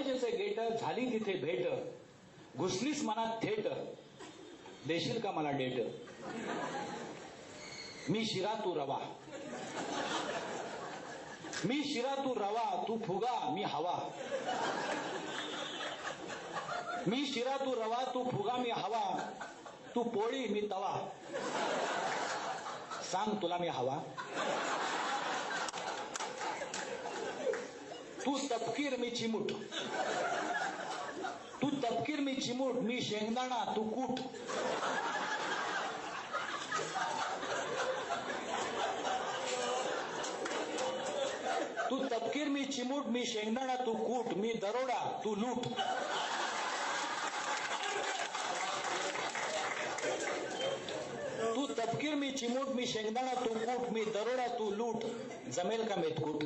कॉलेजचे गेट झाली तिथे भेट. घुसलीस मनात थेट. देशील का मला डेट? मी शिरा तू रवा. मी शिरा तू रवा तू फुगा मी हवा. मी शिरा तू रवा तू फुगा मी हवा. तू पोळी मी तवा. सांग तुला मी हवा. तू तपकीर मी चिमूट. तपकीर मी चिमूट मी शेंगदाणा तू कूट. तू तपकीर मी चिमूट मी शेंगदाणा तू कूट. मी दरोडा तू लूट. तू तपकीर मी चिमूट मी शेंगदाणा तू कूट. मी दरोडा तू लूट. जमेल का मेतकूट?